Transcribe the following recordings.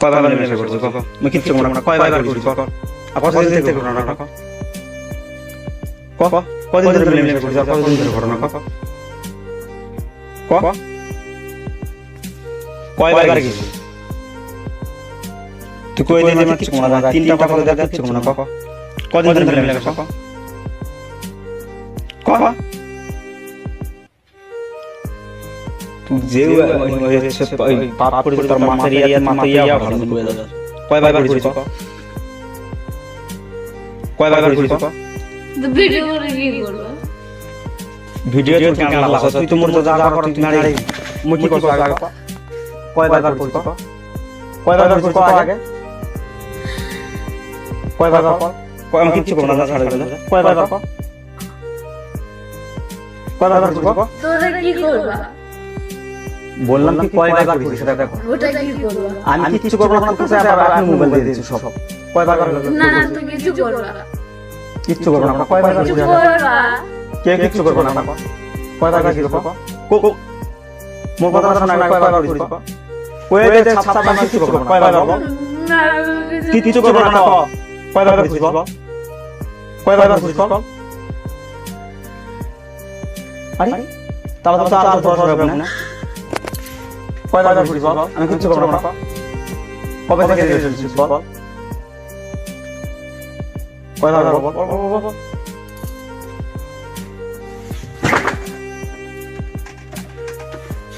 কয়বার মিলেমিশে করছ ক আমি কিচ্ছু করব না কয়বার করছি ক আর কতদিন থেকে ঘটনা ক ক ক কদিন ধরে মিলেমিশে করছ আর কতদিন ধরে ঘটনা ক? ক? কয়বার গেছি তুই কই দিন আমার কিচ্ছু না তিনটা কথা দেখা কিচ্ছু না ক? কদিন ধরে মিলেমিশে করছ ক? ক? তুই যে পাপ করেছিস তোর মাথার ইয়া মাথার ইয়া ভালো করে দাদা কয়বার করেছিস ক? কয়বার করেছিস ভিডিও করে কি করব। ভিডিও তো কেন লাগাস তুই তো মোর যা কর তুই না রে মুই কি করছ আগে কয়বার করেছিস কয়বার করেছিস আগে? কয়বার ক ক আমি কিচ্ছু করব না ছাড়ে দিলে কয়বার ক কয়বার করেছিস তোরা কি করবা? বললাম কি কয়বার করেছিস সেটা দেখো। ওটা কি করবা? আমি কিচ্ছু করব না কাছে আবার আপনি মোবাইল দিয়ে দিয়েছিস সব। কয়বার করেছিস না না তুই কিছু করবা। কিচ্ছু করব না কয়বার কিছু করবা? কে কিচ্ছু করব না কয়বার করেছিস ক কো কো মোর কথা শোনা না কয়বার করেছিস ক? কই দে ছাপ ছাপ আমি কিচ্ছু করব না কয়বার করব? না কি কিছু করব না কয়বার করেছিস ক কয়বার করেছিস ক আরে তাহলে তো চার দশ হবে না। কয়বার ফুটবল আমি কিচ্ছু করবো না কবে থেকে ফুটবল কয়বার ফুটবল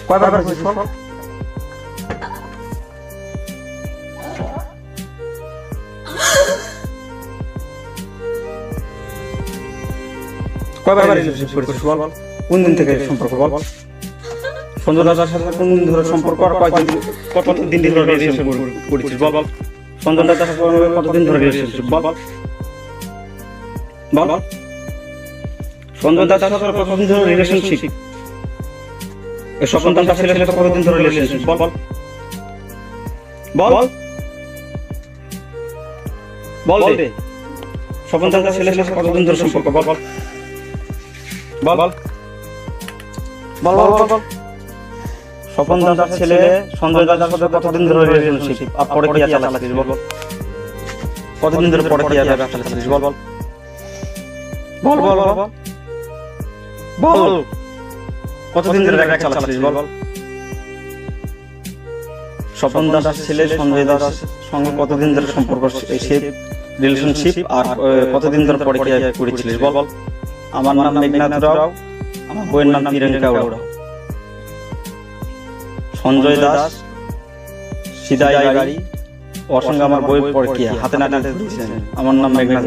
কয়বার ফুটবল কয়বার ফুটবল কোন দিন থেকে সম্পর্ক বল সঞ্জনাদার সাথে কোন ধরে সম্পর্ক আর কয়দিন কতদিন ধরে রিলেশন করেছিস? বল সঞ্জনাদার সাথে কতদিন ধরে রিলেশন বল। বল। সঞ্জনাদার সাথে কতদিন ধরে রিলেশনশিপ স্বপন দাস ছেলের সাথে কতদিন ধরে রিলেশনশিপ বল। বল। বল বল রে স্বপন দাস ছেলের সাথে কতদিন ধরে সম্পর্ক? বল বল। বল। বল বল বল বল। স্বপন দাদার ছেলে সঞ্জয় দাদার সাথে কতদিন ধরে রিলেশনশিপ আর পরে কি চালাচ্ছিস বল? কতদিন ধরে পরে কি চালাচ্ছিস বল? বল? বল বল বল কতদিন ধরে দেখা চালাচ্ছিস বল? বল। স্বপন দাদার ছেলে সঞ্জয় দাদার সঙ্গে কতদিন ধরে সম্পর্ক সে রিলেশনশিপ আর কতদিন ধরে পরে করেছিলিস বল? বল আমার নাম মেঘনাথ রাও। আমার বইয়ের নাম তিরঙ্কা ওরা সঞ্জয় দাস সিদাই গাড়ি অসঙ্গে আমার বই পড়ে কি হাতে নাতে আমার নাম মেঘনাথ